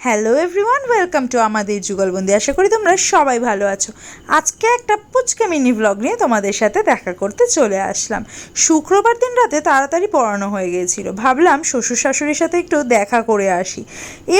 Hello everyone welcome to আমাদের যুগলবন্দি। আশা করি তোমরা সবাই ভালো আছো। আজকে একটা পুচকে মিনি ব্লগ নিয়ে তোমাদের সাথে দেখা করতে চলে আসলাম। শুক্রবার দিন রাতে তাড়াতাড়ি পড়ানো হয়ে গিয়েছিল। ভাবলাম শ্বশুর শাশুড়ির সাথে একটু দেখা করে আসি।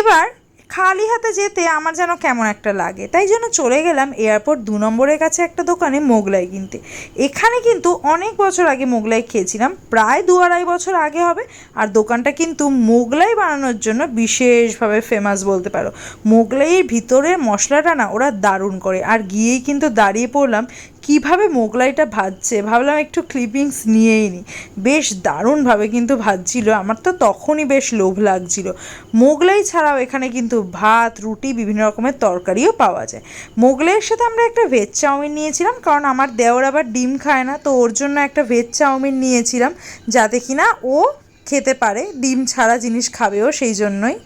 এবার খালি হাতে যেতে আমার যেন কেমন একটা লাগে। তাই জন্য চলে গেলাম এয়ারপোর্ট দু নম্বরের কাছে একটা দোকানে মোগলাই কিনতে। এখানে কিন্তু অনেক বছর আগে মোগলাই খেয়েছিলাম, প্রায় দু আড়াই বছর আগে হবে। আর দোকানটা কিন্তু মোগলাই বানানোর জন্য বিশেষভাবে ফেমাস বলতে পারো। মোগলাইয়ের ভিতরের মশলাটা না ওরা দারুণ করে। আর গিয়েই কিন্তু দাঁড়িয়ে পড়লাম কীভাবে মোগলাইটা ভাজছে? ভাবলাম একটু ক্লিপিংস নিয়েই নিই বেশ দারুণভাবে কিন্তু ভাজছিল। আমার তো তখনই বেশ লোভ লাগছিল। মোগলাই ছাড়াও এখানে কিন্তু ভাত, রুটি, বিভিন্ন রকমের তরকারিও পাওয়া যায়। মোগলাইয়ের সাথে আমরা একটা ভেজ চাউমিন নিয়েছিলাম, কারণ আমার দেওর আবার ডিম খায় না, তো ওর জন্য একটা ভেজ চাউমিন নিয়েছিলাম, যাতে কিনা ও খেতে পারে। ডিম ছাড়া জিনিস খাবেও সেই জন্যই।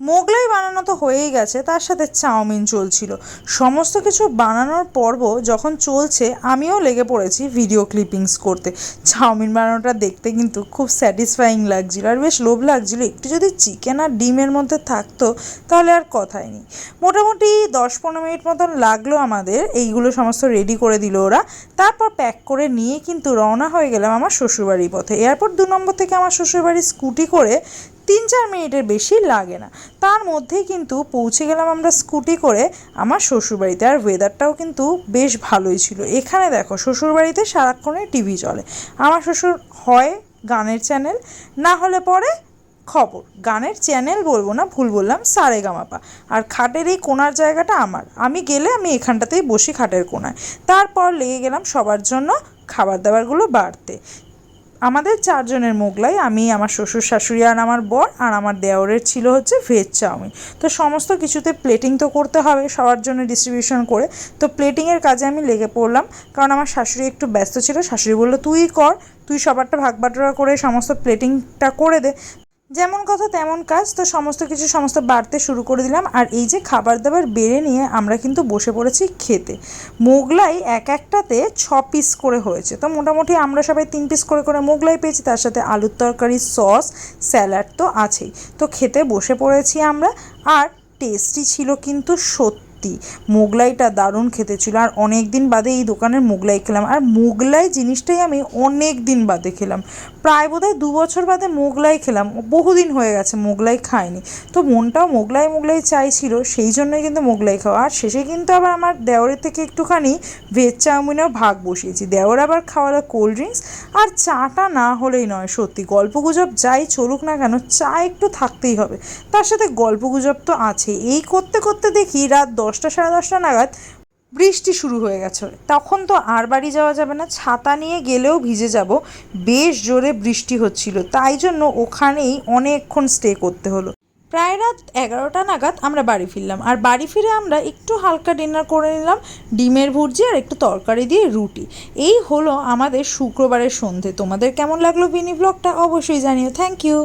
মোগলাই বানানো তো হয়েই গেছে, তার সাথে চাউমিন চলছিল। সমস্ত কিছু বানানোর পর্ব যখন চলছে, আমিও লেগে পড়েছি ভিডিও ক্লিপিংস করতে। চাউমিন বানানোটা দেখতে কিন্তু খুব স্যাটিসফাইং লাগছিল। আর বেশ লোভ লাগছিল, একটু যদি চিকেন আর ডিমের মধ্যে থাকতো, তাহলে আর কথাই নেই। মোটামুটি দশ পনেরো মিনিট মতন লাগল আমাদের, এইগুলো সমস্ত রেডি করে দিল ওরা। তারপর প্যাক করে নিয়ে কিন্তু রওনা হয়ে গেলাম আমার শ্বশুরবাড়ির পথে। এয়ারপোর্ট দু নম্বর থেকে আমার শ্বশুরবাড়ি স্কুটি করে তিন চার মিনিটের বেশি লাগে না। তার মধ্যেই কিন্তু পৌঁছে গেলাম আমরা স্কুটি করে। আমার শ্বশুরবাড়িতে আর ওয়েদারটাও কিন্তু বেশ ভালোই ছিল। এখানে দেখো, শ্বশুরবাড়িতে সারাক্ষণই টিভি চলে। আমার শ্বশুর হয় গানের চ্যানেল না হলে পরে খবর। গানের চ্যানেল বলব না, ভুল বললাম সারে গামাপা আর খাটের এই কোনার জায়গাটা আমার। আমি গেলে আমি এখানটাতেই বসি খাটের কোনায়। তারপর লেগে গেলাম সবার জন্য খাবার দাবারগুলো বাড়তে। আমাদের চারজনের মোগলাই, আমি, আমার শ্বশুর শাশুড়ি আর আমার বর, আর আমার দেওরের ছিল হচ্ছে ভেজ চাউমিন। তো সমস্ত কিছুতে প্লেটিং তো করতে হবে, সবার জন্য ডিস্ট্রিবিউশন করে। তো প্লেটিংয়ের কাজে আমি লেগে পড়লাম, কারণ আমার শাশুড়ি একটু ব্যস্ত ছিল, শাশুড়ি বলল, তুই কর, তুই সবারটা ভাগ বাটোয়ারা করে সমস্ত প্লেটিংটা করে দে। যেমন কথা, তেমন কাজ। তো সমস্ত কিছু, সমস্ত বাড়তে শুরু করে দিলাম। আর এই যে খাবার দাবার বেড়ে নিয়ে আমরা কিন্তু বসে পড়েছি খেতে। মোগলাই এক একটাতে ছ পিস করে হয়েছে। তো মোটামুটি আমরা সবাই তিন পিস করে করে মোগলাই পেয়েছি। তার সাথে আলুর তরকারি সস স্যালাড তো আছেই। তো খেতে বসে পড়েছি আমরা। আর টেস্টি ছিল কিন্তু সত্যি মোগলাইটা দারুণ খেতে ছিল। আর অনেক দিন বাদে এই দোকানের মোগলাই খেলাম। আর মোগলাই জিনিসটাই আমি অনেক দিন বাদে খেলাম। প্রায় বোধহয় দু বছর বাদে মোগলাই খেলাম। বহুদিন হয়ে গেছে মোগলাই খাইনি। তো মনটাও মোগলাই মোগলাই চাইছিল, সেই জন্যই কিন্তু মোগলাই খাওয়া। আর শেষে কিন্তু আবার আমার দেওরের থেকে একটুখানি ভেজ চাউমিনেও ভাগ বসিয়েছি। দেওর আবার খাওয়ালো কোল্ড ড্রিঙ্কস। আর চাটা না হলেই নয়, সত্যি। গল্পগুজব যাই চলুক না কেন, চা একটু থাকতেই হবে। তার সাথে গল্পগুজব তো আছে এই করতে করতে দেখি রাত দশটা, সাড়ে দশটা নাগাদ বৃষ্টি শুরু হয়ে গেছে। তখন তো আর বাড়ি যাওয়া যাবে না, ছাতা নিয়ে গেলেও ভিজে যাব। বেশ জোরে বৃষ্টি হচ্ছিল, তাই জন্য ওখানেই অনেকক্ষণ স্টে করতে হলো। প্রায় রাত এগারোটা নাগাদ আমরা বাড়ি ফিরলাম, আর বাড়ি ফিরে আমরা একটু হালকা ডিনার করে নিলাম, ডিমের ভুর্জি আর একটু তরকারি দিয়ে রুটি। এই হলো আমাদের শুক্রবারের সন্ধে। তোমাদের কেমন লাগল বিনি ব্লগটা অবশ্যই জানিও। Thank you